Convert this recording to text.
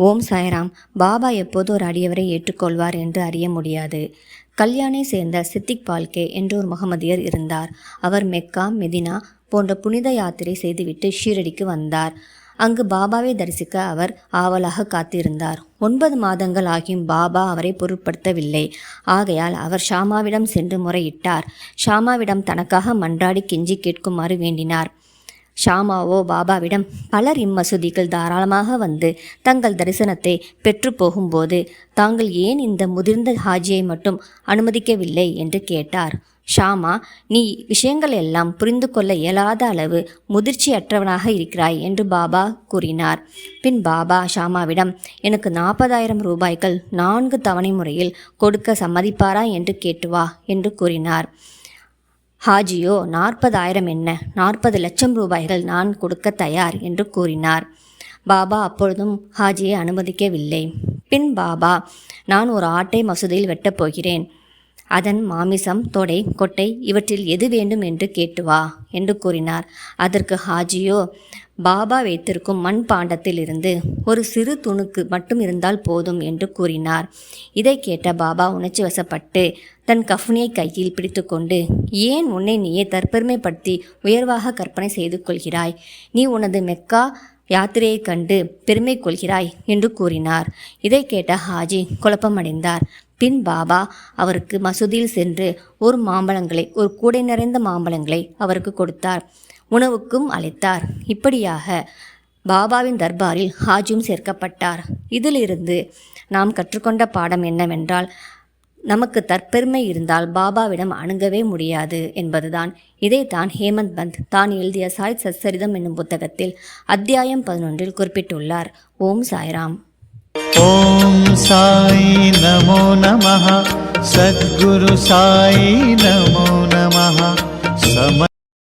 ஓம் சாய்ராம் பாபா எப்போது ஒரு அடியவரை ஏற்றுக்கொள்வார் என்று அறிய முடியாது. கல்யாணை சேர்ந்த சித்திக் பால்கே என்றோர் ஒரு முகமதியர் இருந்தார். அவர் மெக்கா மெதினா போன்ற புனித யாத்திரை செய்துவிட்டு ஷீரடிக்கு வந்தார். அங்கு பாபாவை தரிசிக்க அவர் ஆவலாக காத்திருந்தார். ஒன்பது மாதங்கள் ஆகியும் பாபா அவரை பொருட்படுத்தவில்லை. ஆகையால் அவர் ஷாமாவிடம் சென்று முறையிட்டார். ஷாமாவிடம் தனக்காக மன்றாடி கெஞ்சி கேட்குமாறு வேண்டினார். ஷாமாவோ பாபாவிடம் பலர் இம்மசூதிகள் தாராளமாக வந்து தங்கள் தரிசனத்தை பெற்று போகும்போது தாங்கள் ஏன் இந்த முதிர்ந்த ஹாஜியை மட்டும் அனுமதிக்கவில்லை என்று கேட்டார். ஷாமா நீ விஷயங்கள் எல்லாம் புரிந்து கொள்ள இயலாத அளவு முதிர்ச்சியற்றவனாக இருக்கிறாய் என்று பாபா கூறினார். பின் பாபா ஷாமாவிடம் எனக்கு நாற்பதாயிரம் ரூபாய்கள் நான்கு தவணை முறையில் கொடுக்க சம்மதிப்பாரா? என்று கேட்டு வா என்று கூறினார். ஹாஜியோ நாற்பதாயிரம் என்ன? நாற்பது லட்சம் ரூபாய்கள் நான் கொடுக்க தயார் என்று கூறினார். பாபா அப்பொழுதும் ஹாஜியை அனுமதிக்கவில்லை. பின் பாபா நான் ஒரு ஆட்டை மசூதியில் வெட்டப் போகிறேன். அதன் மாமிசம் தொடை கொட்டை இவற்றில் எது வேண்டும் என்று கேட்டு வா என்று கூறினார். அதற்கு ஹாஜியோ பாபா வைத்திருக்கும் மண் பாண்டத்தில் இருந்து ஒரு சிறு துணுக்கு மட்டும் இருந்தால் போதும் என்று கூறினார். இதை கேட்ட பாபா உணர்ச்சி வசப்பட்டு தன் கஃப்னியை கையில் பிடித்துக்கொண்டு ஏன் உன்னை நீயே தற்பெருமைப்படுத்தி உயர்வாக கற்பனை செய்து கொள்கிறாய்? நீ உனது மெக்கா யாத்திரையைக் கண்டு பெருமை கொள்கிறாய் என்று கூறினார். இதை கேட்ட ஹாஜி குழப்பமடைந்தார். பின் பாபா அவருக்கு மசூதியில் சென்று ஒரு மாம்பழங்களை ஒரு கூடை நிறைந்த மாம்பழங்களை அவருக்கு கொடுத்தார். உணவுக்கும் அழைத்தார் இப்படியாக பாபாவின் தர்பாரில் ஹாஜும் சேர்க்கப்பட்டார். இதிலிருந்து நாம் கற்றுக்கொண்ட பாடம் என்னவென்றால் நமக்கு தற்பெருமை இருந்தால் பாபாவிடம் அணுகவே முடியாது என்பதுதான். இதைத்தான் ஹேமந்த் பந்த் தான் எழுதிய சாய் சச்சரிதம் என்னும் புத்தகத்தில் அத்தியாயம் பதினொன்றில் குறிப்பிட்டுள்ளார். ஓம் சாய்ராம். ஓம் சாய் नमः। सद्गुरु साई नमो नमः। सम